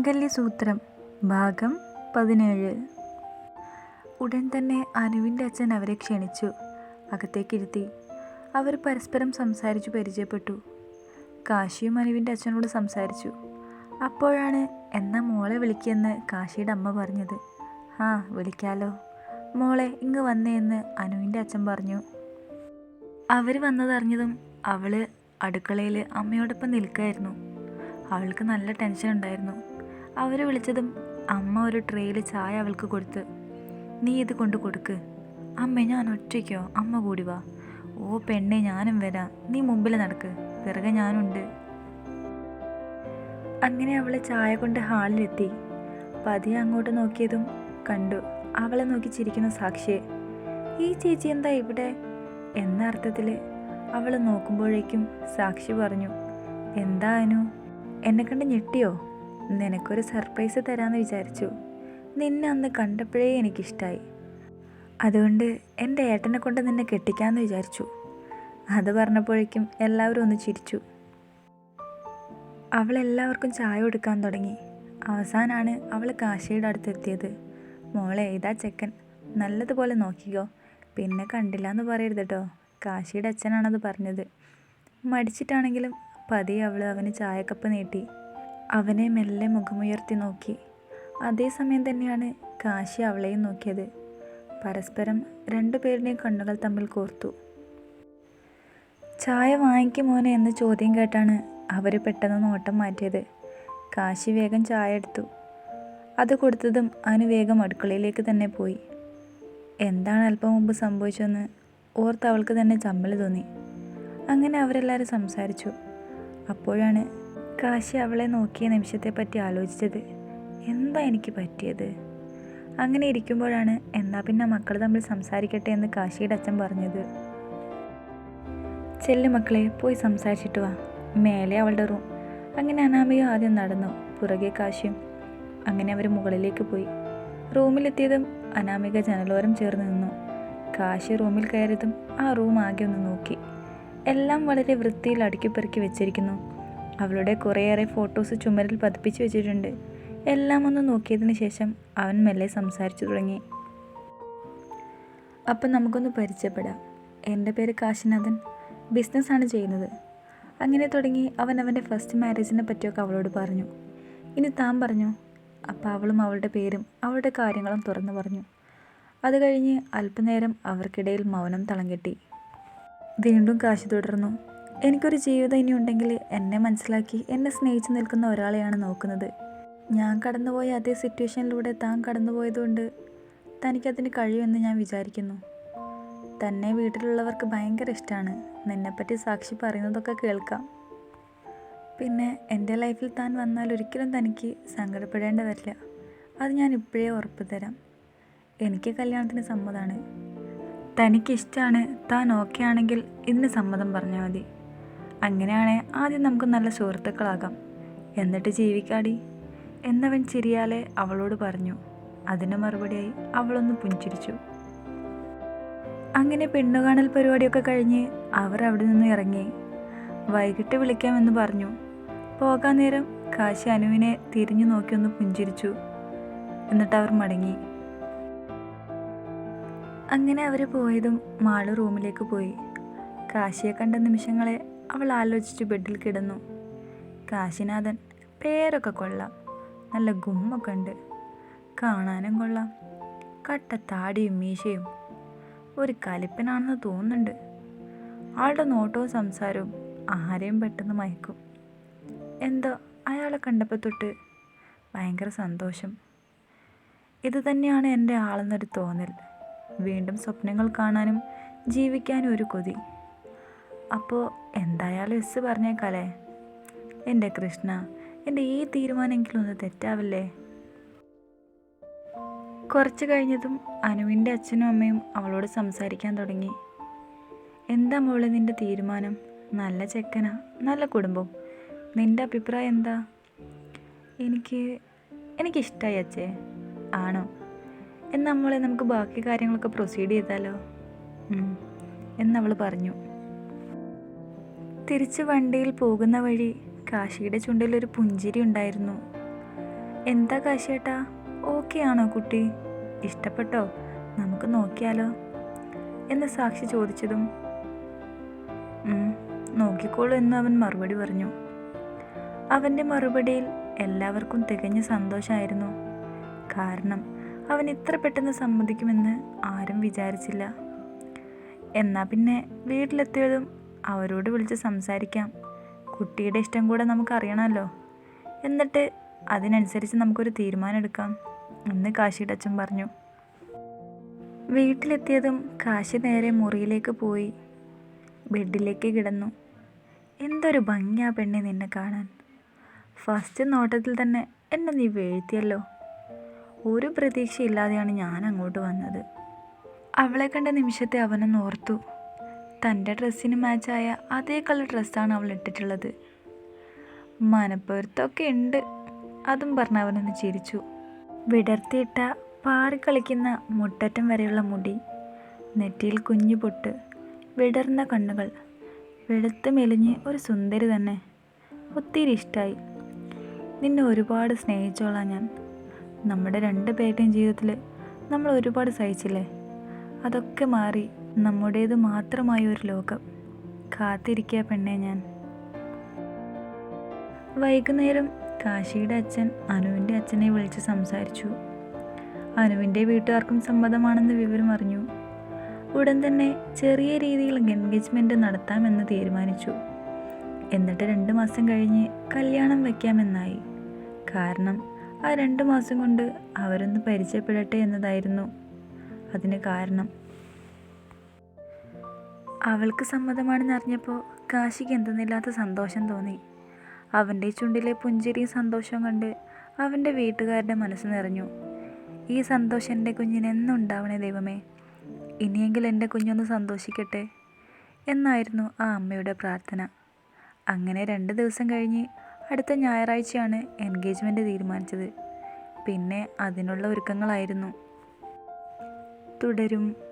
മാംഗല്യസൂത്രം ഭാഗം പതിനേഴ്. ഉടൻ തന്നെ അനുവിന്റെ അച്ഛൻ അവരെ ക്ഷണിച്ചു. അകത്തേക്കിരുത്തി അവർ പരസ്പരം സംസാരിച്ചു പരിചയപ്പെട്ടു. കാശിയും അനുവിന്റെ അച്ഛനോട് സംസാരിച്ചു. അപ്പോഴാണ് എന്നാ മോളെ വിളിക്കുമെന്ന് കാശിയുടെ അമ്മ പറഞ്ഞത്. ആ വിളിക്കാലോ. മോളെ ഇങ്ങ് വന്നേ എന്ന് അനുവിന്റെ അച്ഛൻ പറഞ്ഞു. അവർ വന്നതറിഞ്ഞതും അവൾ അടുക്കളയിൽ അമ്മയോടൊപ്പം നിൽക്കായിരുന്നു. അവൾക്ക് നല്ല ടെൻഷൻ ഉണ്ടായിരുന്നു അവർ വിളിച്ചതും അമ്മ ഒരു ട്രെയിൽ ചായ അവൾക്ക് കൊടുത്ത് നീ ഇത് കൊണ്ട് കൊടുക്ക്. അമ്മ ഞാൻ ഒറ്റയ്ക്കോ? അമ്മ കൂടി വാ. ഓ പെണ്ണെ ഞാനും വരാം. നീ മുമ്പിൽ നടക്ക്. പിറകെ ഞാനുണ്ട്. അങ്ങനെ അവൾ ചായ കൊണ്ട് ഹാളിലെത്തി. പതിയെ അങ്ങോട്ട് നോക്കിയതും കണ്ടു. അവളെ നോക്കി ചിരിക്കുന്ന സാക്ഷിയെ. ഈ ചേച്ചി എന്താ ഇവിടെ? എന്ന അർത്ഥത്തിൽ അവൾ നോക്കുമ്പോഴേക്കും സാക്ഷി പറഞ്ഞു എന്താ അനു? എന്നെ കണ്ട് ഞെട്ടിയോ? നിനക്കൊരു സർപ്രൈസ് തരാമെന്ന് വിചാരിച്ചു. നിന്നെ അന്ന് കണ്ടപ്പോഴേ എനിക്കിഷ്ടമായി അതുകൊണ്ട് എന്റെ ഏട്ടനെ കൊണ്ട് നിന്നെ കെട്ടിക്കാമെന്ന് വിചാരിച്ചു. അത് പറഞ്ഞപ്പോഴേക്കും എല്ലാവരും ഒന്ന് ചിരിച്ചു. അവൾ എല്ലാവർക്കും ചായ കൊടുക്കാൻ തുടങ്ങി. അവസാനാണ് അവൾ കാശിയുടെ അടുത്തെത്തിയത്. മോളെ ഇതാ ചെക്കൻ. നല്ലതുപോലെ നോക്കിക്കോ. പിന്നെ കണ്ടില്ല എന്ന് പറയരുത് കേട്ടോ കാശിയുടെ അച്ഛനാണത് പറഞ്ഞത്. മടിച്ചിട്ടാണെങ്കിലും പതി അവൾ അവന് ചായക്കപ്പ് നീട്ടി. അവനെ മെല്ലെ മുഖമുയർത്തി നോക്കി. അതേസമയം തന്നെയാണ് കാശി അവളെയും നോക്കിയത്. പരസ്പരം രണ്ടുപേരുടെയും കണ്ണുകൾ തമ്മിൽ കോർത്തു. ചായ വാങ്ങിക്കുമോനെ എന്ന ചോദ്യം കേട്ടാണ് അവർ പെട്ടെന്ന് നോട്ടം മാറ്റിയത്. കാശി വേഗം ചായ എടുത്തു. അത് കൊടുത്തതും അനു വേഗം അടുക്കളയിലേക്ക് തന്നെ പോയി. എന്താണ് അല്പം മുമ്പ് സംഭവിച്ചതെന്ന് ഓർത്ത് അവൾക്ക് തന്നെ ചമ്മൽ തോന്നി. അങ്ങനെ അവരെല്ലാവരും സംസാരിച്ചു. അപ്പോഴാണ് കാശി അവളെ നോക്കിയ നിമിഷത്തെപ്പറ്റി ആലോചിച്ചത്. എന്താ എനിക്ക് പറ്റിയത്? അങ്ങനെ ഇരിക്കുമ്പോഴാണ് എന്നാ പിന്നെ മക്കൾ തമ്മിൽ സംസാരിക്കട്ടെ എന്ന് കാശിയുടെ അച്ഛൻ പറഞ്ഞത്. ചെല്ലു മക്കളെ പോയി സംസാരിച്ചിട്ട് വാ. മേലെ അവളുടെ റൂം. അങ്ങനെ അനാമിക ആദ്യം നടന്നു. പുറകെ കാശിയും അങ്ങനെ അവർ മുകളിലേക്ക് പോയി. റൂമിലെത്തിയതും അനാമിക ജനലോരം ചേർന്ന് നിന്നു. കാശി റൂമിൽ കയറിയതും ആ റൂം ആകെ ഒന്ന് നോക്കി. എല്ലാം വളരെ വൃത്തിയിൽ അടുക്കിപ്പെറുക്കി വെച്ചിരിക്കുന്നു. അവളുടെ കുറേയേറെ ഫോട്ടോസ് ചുമരിൽ പതിപ്പിച്ച് വെച്ചിട്ടുണ്ട്. എല്ലാം ഒന്ന് നോക്കിയതിന് ശേഷം അവൻ മെല്ലെ സംസാരിച്ചു തുടങ്ങി. അപ്പം നമുക്കൊന്ന് പരിചയപ്പെടാം. എന്റെ പേര് കാശിനാഥൻ. ബിസിനസ്സാണ് ചെയ്യുന്നത്. അങ്ങനെ തുടങ്ങി അവൻ അവന്റെ ഫസ്റ്റ് മാരേജിനെ പറ്റിയൊക്കെ അവളോട് പറഞ്ഞു. ഇനി താൻ പറഞ്ഞു. അപ്പോൾ അവളും അവളുടെ പേരും അവളുടെ കാര്യങ്ങളും തുറന്നു പറഞ്ഞു. അത് കഴിഞ്ഞ് അല്പനേരം അവർക്കിടയിൽ മൗനം തളം കെട്ടി വീണ്ടും കാശി തുടർന്നു. എനിക്കൊരു ജീവിതം ഇനി ഉണ്ടെങ്കിൽ എന്നെ മനസ്സിലാക്കി എന്നെ സ്നേഹിച്ച് നിൽക്കുന്ന ഒരാളെയാണ് നോക്കുന്നത്. ഞാൻ കടന്നുപോയ അതേ സിറ്റുവേഷനിലൂടെ താൻ കടന്നുപോയതുകൊണ്ട് തനിക്കതിന് കഴിയുമെന്ന് ഞാൻ വിചാരിക്കുന്നു. തന്നെ വീട്ടിലുള്ളവർക്ക് ഭയങ്കര ഇഷ്ടമാണ് നിന്നെപ്പറ്റി സാക്ഷി പറയുന്നതൊക്കെ കേൾക്കാം. പിന്നെ എന്റെ ലൈഫിൽ താൻ വന്നാൽ ഒരിക്കലും തനിക്ക് സങ്കടപ്പെടേണ്ട വരില്ല. അത് ഞാൻ ഇപ്പോഴേ ഉറപ്പ് തരാം. എനിക്ക് കല്യാണത്തിന് സമ്മതമാണ് തനിക്കിഷ്ടമാണ് താൻ ഓക്കെ ആണെങ്കിൽ ഇതിന് സമ്മതം പറഞ്ഞാൽ മതി. അങ്ങനെയാണെ ആദ്യം നമുക്ക് നല്ല സുഹൃത്തുക്കളാകാം. എന്നിട്ട് ജീവിക്കാടി. എന്നവൻ ചിരിയാലെ അവളോട് പറഞ്ഞു. അതിന് മറുപടിയായി അവളൊന്ന് പുഞ്ചിരിച്ചു. അങ്ങനെ പെണ്ണുകാണൽ പരിപാടിയൊക്കെ കഴിഞ്ഞ് അവർ അവിടെ നിന്ന് ഇറങ്ങി. വൈകിട്ട് വിളിക്കാമെന്ന് പറഞ്ഞു. പോകാൻ നേരം കാശി അനുവിനെ തിരിഞ്ഞു നോക്കിയൊന്ന് പുഞ്ചിരിച്ചു. എന്നിട്ട് അവർ മടങ്ങി. അങ്ങനെ അവർ പോയതും മാൾ റൂമിലേക്ക് പോയി. കാശിയെ കണ്ട നിമിഷങ്ങളെ അവൾ ആലോചിച്ച് ബെഡിൽ കിടന്നു. കാശിനാഥൻ പേരൊക്കെ കൊള്ളാം. നല്ല ഗുമ്മൊക്കെ ഉണ്ട്. കാണാനും കൊള്ളാം. കട്ട താടിയും മീശയും. ഒരു കലിപ്പനാണെന്ന് തോന്നുന്നുണ്ട്. ആളുടെ നോട്ടവും സംസാരവും ആരെയും പെട്ടെന്ന് മയക്കും. എന്തോ അയാളെ കണ്ടപ്പോൾ തൊട്ട് ഭയങ്കര സന്തോഷം. ഇത് തന്നെയാണ് എന്റെ ആളെന്നൊരു തോന്നൽ. വീണ്ടും സ്വപ്നങ്ങൾ കാണാനും ജീവിക്കാനും ഒരു കൊതി. അപ്പോൾ എന്തായാലും എസ് പറഞ്ഞേക്കാലേ? എന്റെ കൃഷ്ണ എന്റെ ഈ തീരുമാനമെങ്കിലും ഒന്ന് തെറ്റാവില്ലേ? കുറച്ച് കഴിഞ്ഞതും അനുവിന്റെ അച്ഛനും അമ്മയും അവളോട് സംസാരിക്കാൻ തുടങ്ങി. എന്താ മോളെ നിന്റെ തീരുമാനം? നല്ല ചെക്കനാ നല്ല കുടുംബം. നിന്റെ അഭിപ്രായം എന്താ? എനിക്ക് എനിക്കിഷ്ടമായി അച്ഛേ. ആണോ? എന്നാൽ മോളെ നമുക്ക് ബാക്കി കാര്യങ്ങളൊക്കെ പ്രൊസീഡ് ചെയ്താലോ? എന്നവൾ പറഞ്ഞു. തിരിച്ച് വണ്ടിയിൽ പോകുന്ന വഴി കാശിയുടെ ചുണ്ടിൽ ഒരു പുഞ്ചിരി ഉണ്ടായിരുന്നു. എന്താ കാശിയേട്ടാ? ഓക്കെ ആണോ കുട്ടി? ഇഷ്ടപ്പെട്ടോ? നമുക്ക് നോക്കിയാലോ? എന്ന് സാക്ഷി ചോദിച്ചതും നോക്കിക്കോളൂ എന്ന് അവൻ മറുപടി പറഞ്ഞു. അവന്റെ മറുപടിയിൽ എല്ലാവർക്കും തികഞ്ഞ സന്തോഷമായിരുന്നു. കാരണം അവൻ ഇത്ര പെട്ടെന്ന് സമ്മതിക്കുമെന്ന് ആരും വിചാരിച്ചില്ല. എന്നാൽ പിന്നെ വീട്ടിലെത്തിയതും അവരോട് വിളിച്ച് സംസാരിക്കാം. കുട്ടിയുടെ ഇഷ്ടം കൂടെ നമുക്കറിയണമല്ലോ. എന്നിട്ട് അതിനനുസരിച്ച് നമുക്കൊരു തീരുമാനം എടുക്കാം എന്ന് കാശിയുടെ അച്ഛൻ പറഞ്ഞു. വീട്ടിലെത്തിയതും കാശി നേരെ മുറിയിലേക്ക് പോയി. ബെഡിലേക്ക് കിടന്നു. എന്തൊരു ഭംഗിയാ പെണ്ണെ നിന്നെ കാണാൻ. ഫസ്റ്റ് നോട്ടത്തിൽ തന്നെ എന്നെ നീ വീഴ്ത്തിയല്ലോ. ഒരു പ്രതീക്ഷയില്ലാതെയാണ് ഞാൻ അങ്ങോട്ട് വന്നത്. അവളെ കണ്ട നിമിഷത്തെ അവനൊന്ന് ഓർത്തു. തന്റെ ഡ്രസ്സിന് മാച്ചായ അതേ കളർ ഡ്രസ്സാണ് അവൾ ഇട്ടിട്ടുള്ളത്. മനപ്പൊരുത്തൊക്കെ ഉണ്ട്. അതും പറഞ്ഞ് അവനൊന്ന് ചിരിച്ചു. വിടർത്തിയിട്ട പാറിക്കളിക്കുന്ന മുട്ടറ്റം വരെയുള്ള മുടി നെറ്റിയിൽ കുഞ്ഞു പൊട്ട് വിടർന്ന കണ്ണുകൾ വെളുത്ത് മെലിഞ്ഞ് ഒരു സുന്ദരി തന്നെ ഒത്തിരി ഇഷ്ടമായി നിന്നെ ഒരുപാട് സ്നേഹിച്ചോളാം ഞാൻ. നമ്മുടെ രണ്ട് പേരുടെയും ജീവിതത്തിൽ നമ്മൾ ഒരുപാട് സഹിച്ചില്ലേ? അതൊക്കെ മാറി നമ്മുടേത് മാത്രമായ ഒരു ലോകം. കാത്തിരിക്കുക പെണ്ണേ ഞാൻ. വൈകുന്നേരം കാശിയുടെ അച്ഛൻ അനുവിന്റെ അച്ഛനെ വിളിച്ച് സംസാരിച്ചു. അനുവിന്റെ വീട്ടുകാർക്കും സമ്മതമാണെന്ന് വിവരം അറിഞ്ഞു. ഉടൻ തന്നെ ചെറിയ രീതിയിൽ എൻഗേജ്മെന്റ് നടത്താമെന്ന് തീരുമാനിച്ചു. എന്നിട്ട് രണ്ട് മാസം കഴിഞ്ഞ് കല്യാണം വയ്ക്കാമെന്നായി കാരണം ആ രണ്ട് മാസം കൊണ്ട് അവരൊന്ന് പരിചയപ്പെടട്ടെ എന്നതായിരുന്നു. അതിന് കാരണം അവൾക്ക് സമ്മതമാണെന്ന് അറിഞ്ഞപ്പോൾ കാശിക്ക് എന്തെന്നില്ലാത്ത സന്തോഷം തോന്നി. അവന്റെ ചുണ്ടിലെ പുഞ്ചിരിയും സന്തോഷവും കണ്ട് അവന്റെ വീട്ടുകാരുടെ മനസ്സ് നിറഞ്ഞു. ഈ സന്തോഷം എന്റെ കുഞ്ഞിന് എന്നും ഉണ്ടാവണേ ദൈവമേ. ഇനിയെങ്കിലും എന്റെ കുഞ്ഞൊന്ന് സന്തോഷിക്കട്ടെ എന്നായിരുന്നു ആ അമ്മയുടെ പ്രാർത്ഥന. അങ്ങനെ രണ്ട് ദിവസം കഴിഞ്ഞ് അടുത്ത ഞായറാഴ്ചയാണ് എൻഗേജ്മെന്റ് തീരുമാനിച്ചത്. പിന്നെ അതിനുള്ള ഒരുക്കങ്ങളായിരുന്നു. തുടരും.